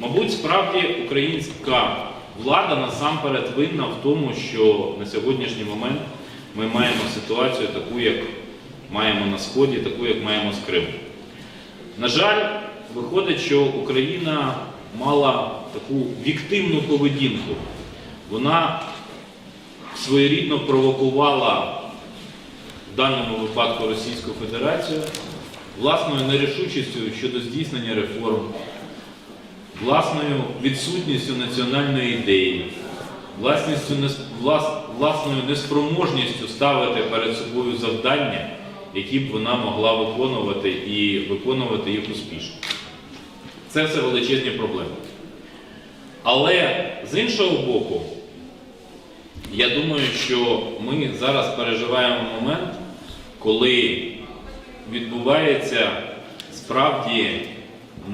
Мабуть, справді українська влада насамперед винна в тому, що на сьогоднішній момент ми маємо ситуацію таку, як маємо на Сході, таку, як маємо з Кримом. На жаль, виходить, що Україна мала таку віктивну поведінку. Вона своєрідно провокувала в даному випадку Російську Федерацію власною нерішучістю щодо здійснення реформ, власною відсутністю національної ідеї, власністю, влас- власною неспроможністю ставити перед собою завдання, які б вона могла виконувати і виконувати їх успішно. Це все величезні проблеми. Але з іншого боку, я думаю, що ми зараз переживаємо момент, коли відбувається справді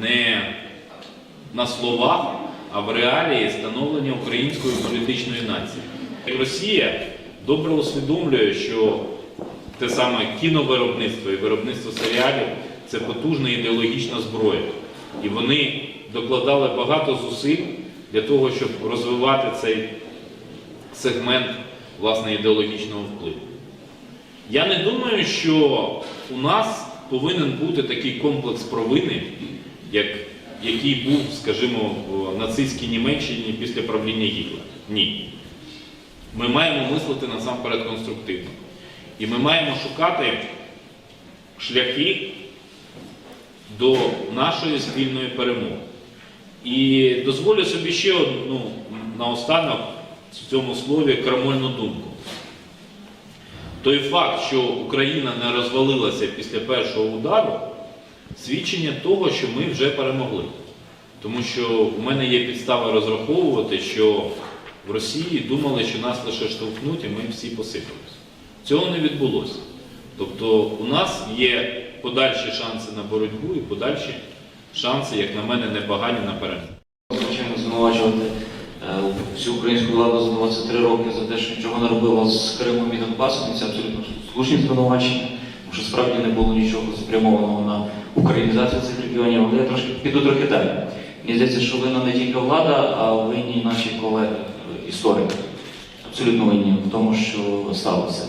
не на словах, а в реалії становлення української політичної нації. Росія добре усвідомлює, що те саме кіновиробництво і виробництво серіалів це потужна ідеологічна зброя. І вони докладали багато зусиль для того, щоб розвивати цей сегмент власне ідеологічного впливу. Я не думаю, що у нас повинен бути такий комплекс провини, як, який був, скажімо, в нацистській Німеччині після правління Гітлера. Ні. Ми маємо мислити насамперед конструктивно. І ми маємо шукати шляхи до нашої спільної перемоги. І дозволю собі ще одну наостанок в цьому слові крамольну думку. Той факт, що Україна не розвалилася після першого удару, свідчення того, що ми вже перемогли. Тому що в мене є підстава розраховувати, що в Росії думали, що нас лише штовхнуть, і ми всі посипалися. Цього не відбулося. Тобто у нас є подальші шанси на боротьбу і подальші шанси, як на мене, непогані на перемогу. Звичайно, звинувачувати е, всю українську владу за 23 роки за те, що нічого не робила з Кримом і Донбасом, це абсолютно слушні звинувачення, тому що справді не було нічого спрямованого на українізацію цих регіонів, але я трошки піду трохи далі. Мені здається, що винна не тільки влада, а винні наші колеги, е, історики. Абсолютно винні в тому, що сталося.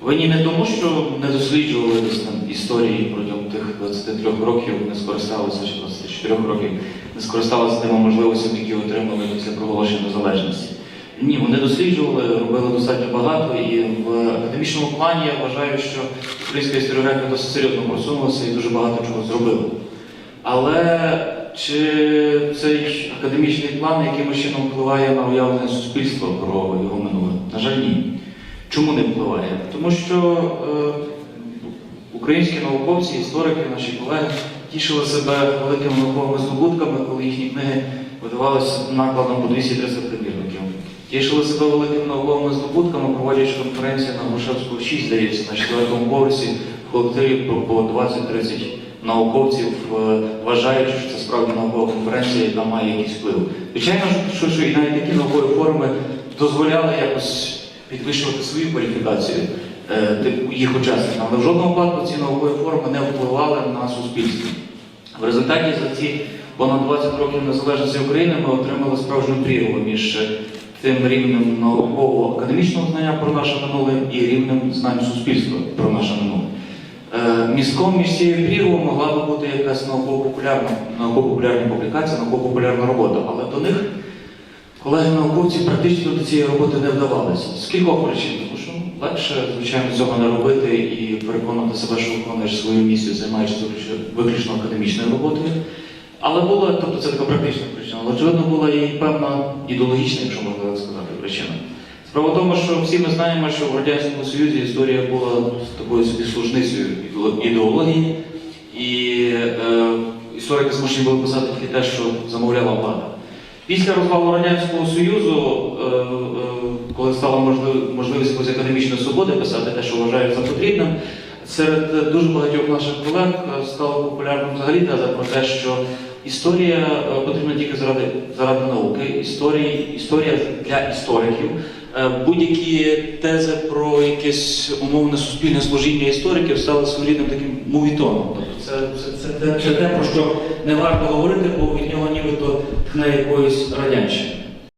Винні не тому, що не досліджували там історії протягом тих 23 років, не скористалися чи 24 роких, не скористалися тими можливостями, які отримали після проголошення незалежності. Ні, вони досліджували, робили достатньо багато, і в академічному плані я вважаю, що українська історіографія досить серйозно просунулася і дуже багато чого зробила. Але чи цей академічний план якимось чином впливає на уявлення суспільства про його минуле? На жаль, ні. Чому не впливає? Тому що е, українські науковці, історики, наші колеги тішили себе великими науковими здобутками, коли їхні книги видавалися накладом по 200-300 примірників. Тішили себе великими науковими здобутками, проводячи конференції на Грушевську 6, здається, на четвертому поверсі в колективі по 20-30 науковців, е, вважаючи, що це справді наукова конференція, яка має якийсь вплив. Звичайно, що, що і навіть такі наукові форуми дозволяли якось підвищувати свою кваліфікацію е, їх учасникам, але в жодному випадку ці наукові форуми не впливали на суспільство. В результаті за ці понад 20 років незалежності України ми отримали справжню прірву між е, тим рівнем науково-академічного знання про наше минуле і рівнем знань суспільства про наше минуле. Е, Містком між цією прірвою могла би бути якась науково-популярна, науково-популярна публікація, науково-популярна робота, але до них колеги-науковці практично до цієї роботи не вдавалися. З кількох причин, тому що ну, легше, звичайно, цього не робити і переконати себе, що виконуєш свою місію, займаючись виключно академічною роботою. Але була, тобто це така практична причина, але очевидно була і певна ідеологічна, якщо можна так сказати, причина. Справа в тому, що всі ми знаємо, що в Радянському Союзі історія була такою собі служницею ідеології, і е, історики змушені були писати тільки те, що замовляла влада. Після розвалу Радянського Союзу, е, е, коли стала можлив- можливість якоїсь академічної свободи писати те, що вважають за потрібним, серед дуже багатьох наших колег е, стало популярним взагалі теза про те, що історія е, потрібна тільки заради, заради науки, історії, історія для істориків. Е, Будь-які тези про якесь умовне суспільне служіння істориків стали своєрідним таким мувітоном. Тобто це, це, це, це те, про що не варто говорити, бо від нього нібито тхне якоїсь радянщиною.